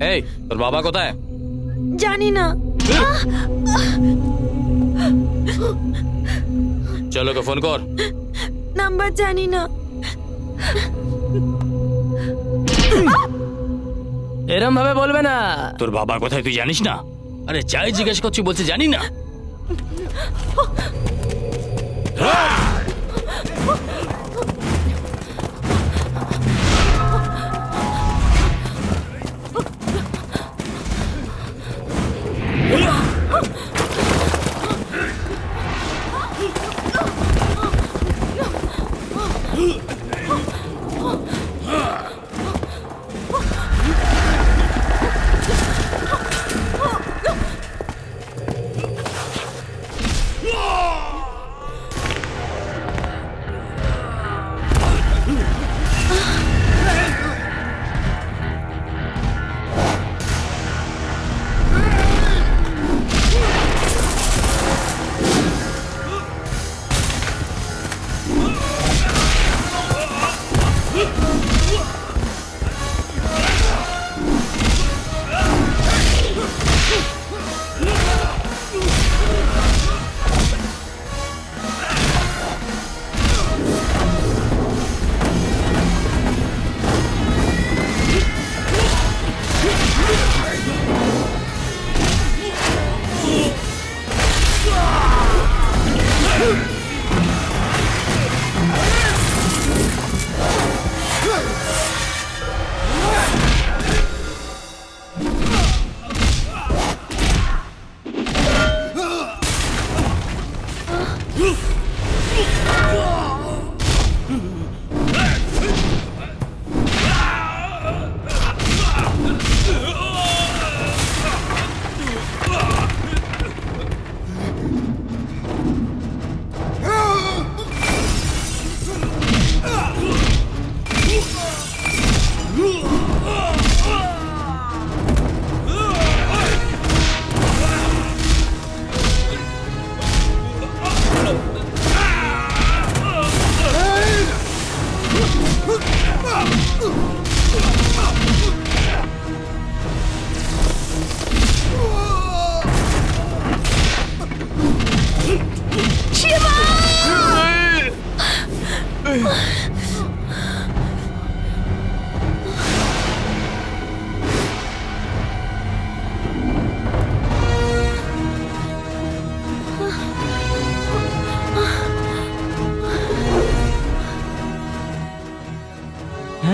এই তোর বাবা কোথায়? জানি না। চলো ফোন কর। নাম্বার জানি না। এরম ভাবে বলবে না। তোর বাবা কোথায় তুই জানিস না? আরে যাই জিজ্ঞেস করছি বলছে জানি না।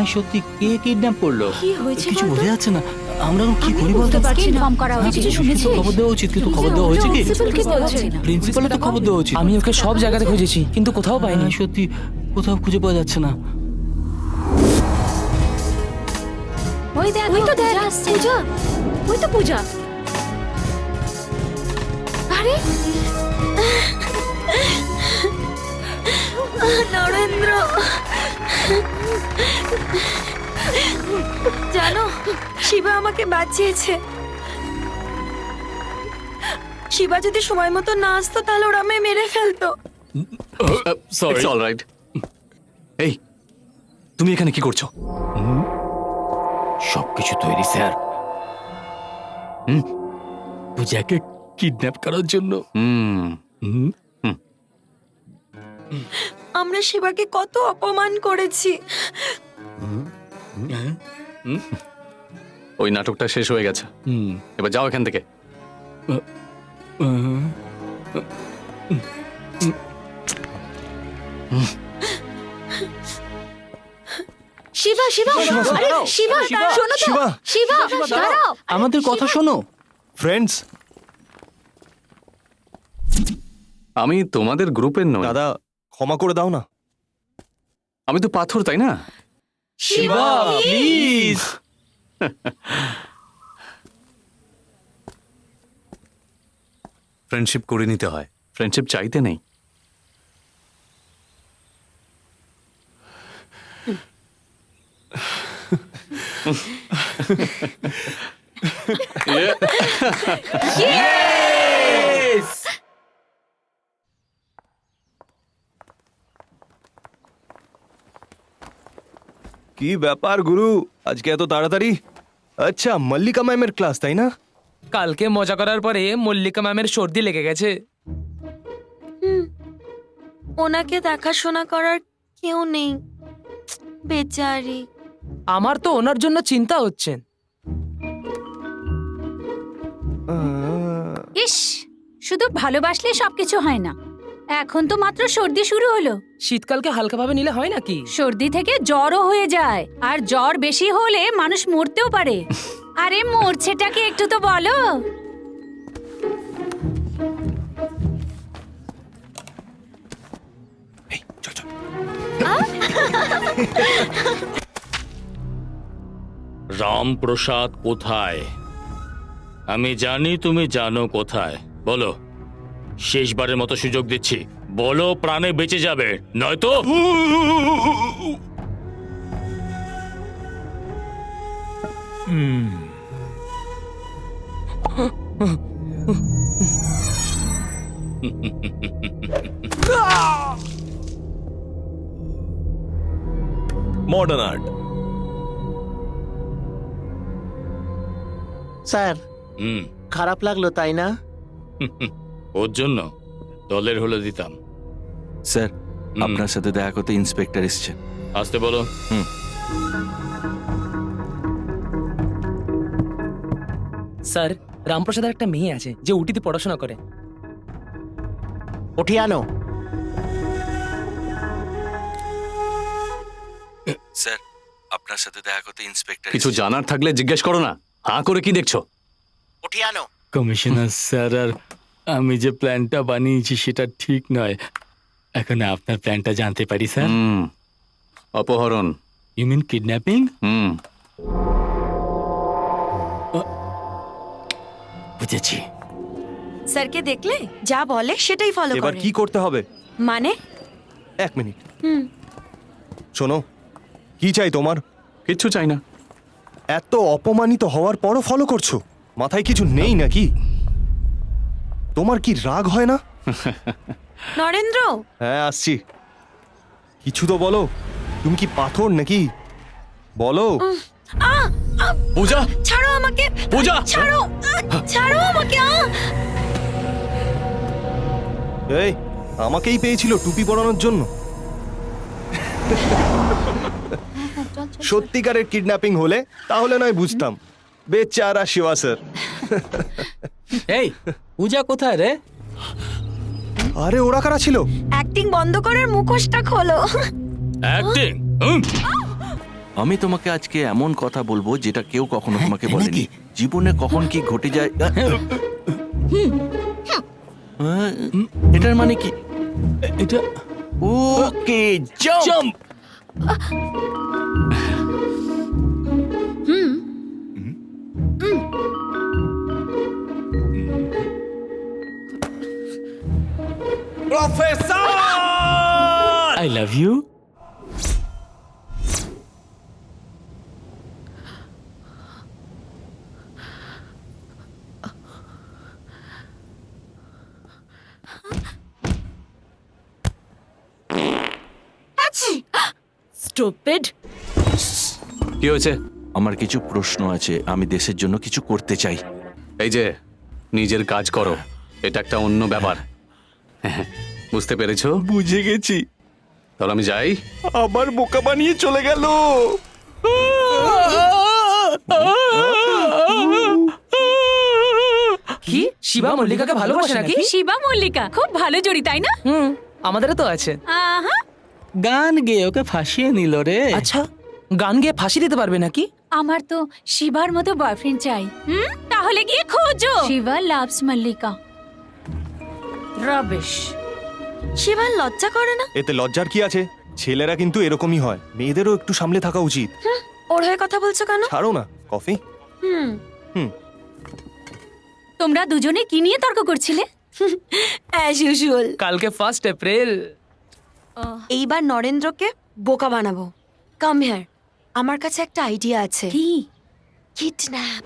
হ্যাঁ সত্যি কে কিডন্যাপ করল? কি হয়েছে কিছু বোঝা যাচ্ছে না? আমরা এখন কি করি বলতো? পারছি না। ইনফর্ম করা হ্যাঁ, হয়েছে। কিছু শুনেছিস? খবর দেওয়া উচিত কিন্তু খবর দেওয়া হয়েছে কি? বলছে প্রিন্সিপালে তো খবর দেওয়া উচিত। আমি ওকে সব জায়গাতে খুঁজেছি কিন্তু কোথাও পাইনি। হ্যাঁ, সত্যি কোথাও খুঁজে পাওয়া যাচ্ছে না। ওই দেখ ওই তো দেখ। পূজা পূজা ওই তো পূজা। আরে নরেন্দ্র। জানো শিবা আমাকে বাঁচিয়েছে। শিবা যদি সময় মতো না আসতো তাহলে ওরা আমায় মেরে ফেলতো। সরি এই তুমি এখানে কি করছ? সবকিছু তৈরি স্যার। পূজাকে কিডন্যাপ করার জন্য? হুম। আমরা শিবাকে কত অপমান করেছি। ওই নাটকটা শেষ হয়ে গেছে। এবার যাও এখান থেকে। শিবা শিবা! আরে শিবা শোনো তো। শিবা! শিবা দাঁড়াও। আমাদের কথা শোনো। ফ্রেন্ডস আমি তোমাদের গ্রুপের নই। দাদা ক্ষমা করে দাও না। আমি তো পাথর তাই না? শিবা প্লিজ। ফ্রেন্ডশিপ করে নিতে হয়। ফ্রেন্ডশিপ চাইতে নেই। কি ব্যাপার গুরু? আজকে এত তাড়াতাড়ি? আচ্ছা মল্লিকা ম্যামের ক্লাস তাই না? কালকে মজা করার পরে মল্লিকা ম্যামের সর্দি লেগে গেছে। ওনাকে দেখাশোনা করার কেউ নেই। বেচারি। আমার তো ওনার জন্য চিন্তা হচ্ছে। ইস শুধু ভালোবাসলে সবকিছু হয় না। এখন তো মাত্র সর্দি শুরু হলো। শীতকালকে হালকাভাবে নিলে হয় নাকি? সর্দি থেকে জ্বরও হয়ে যায়। আর জ্বর বেশি হলে মানুষ মরতেও পারে। আরে মরছেটাকে একটু তো বলো। রামপ্রসাদ কোথায়? আমি জানি তুমি জানো কোথায়। বলো। শেষবারের মতো সুযোগ দিচ্ছি। বলো প্রাণে বেঁচে যাবে নয়তো? মডার্ন আর্ট স্যার হুম। খারাপ লাগল তাই না? ওর জন্য দলের হলে দিতাম। স্যার আপনার সাথে দেখা করতে ইন্সপেক্টর এসছে। আসতে বলো। হুম। স্যার রামপ্রসাদের একটা মেয়ে আছে যে উটিতে পড়াশোনা করে। উঠিয়ে আনো। স্যার আপনার সাথে দেখা করতে ইন্সপেক্টর কিছু জানার থাকলে জিজ্ঞেস করো না। হাঁ করে কি দেখছ? উঠিয়ে আনো। কমিশনার স্যার আর আমি যে প্ল্যানটা বানিয়েছি সেটা ঠিক নয়। এখন আপনার প্ল্যানটা জানতে পারি স্যার? হুম। অপহরণ। ইউ মিন কিডন্যাপিং হুম। বুঝেছি। স্যারকে দেখলে যা বলে সেটাই ফলো এবার করে। কি করতে হবে? মানে? এক মিনিট। হুম। শোনো কি চাই তোমার? কিচ্ছু চাই না। এত অপমানিত হওয়ার পরও ফলো করছ? মাথায় কিছু নেই নাকি? তোমার কি রাগ হয় না? নরেন্দ্র? হ্যাঁ আসছি। কিছু তো বলো। তুমি কি পাথর নাকি? বলো। পূজা! ছাড়ো আমাকে! পূজা! ছাড়ো! ছাড়ো আমাকে এই আমাকেই পেয়েছিল টুপি পরানোর জন্য। সত্যিকারের কিডন্যাপিং হলে তাহলে নয় বুঝতাম। বেচারা শিবা স্যার। এই পূজা কোথায় রে? আরে ওরা কারা ছিল? অ্যাক্টিং বন্ধ করার মুখোশটা খোলো। অ্যাক্টিং? আমি তোমাকে আজকে এমন কথা বলব যেটা কেউ কখনো তোমাকে বলেনি। জীবনে কখন কি ঘটে যায় এটার মানে কি? এটা okay jump jump I love you stupid কি হয়েছে? আমার কিছু প্রশ্ন আছে। আমি দেশের জন্য কিছু করতে চাই। এই যে নিজের কাজ করো। এটা একটা অন্য ব্যাপার। বুঝতে পেরেছ? বুঝে গেছি। তাহলে আমি যাই। আবার বোকা বানিয়ে চলে গেল। কি? শিবা মল্লিকাকে ভালোবাসে নাকি? শিবা মল্লিকা খুব ভালো জড়ি তাই না? হুম আমাদেরও তো আছে। আহা। গান গেয়ে ওকে ফাঁসিয়ে নিল রে। আচ্ছা গান গেয়ে ফাঁসি দিতে পারবে নাকি? আমার তো শিবার মতো বয়ফ্রেন্ড চাই। হুম তাহলে গিয়ে খোঁজো। শিবা লাভস মল্লিকা। রবিশ শিবান লজ্জা করে না? এতে লজ্জার কি আছে? ছেলেরা কিন্তু এরকমই হয়। মেয়েদেরও একটু সামলে থাকা উচিত। ওর হয়ে কথা বলছো কেন? ছাড়ো না কফি? হুম। হুম। তোমরা দুজনে কি নিয়ে তর্ক করছিলে? As usual. কালকে ফার্স্ট এপ্রিল এইবার নরেন্দ্রকে বোকা বানাবো। কাম হেয়ার আমার কাছে একটা আইডিয়া আছে। কি? কিডন্যাপ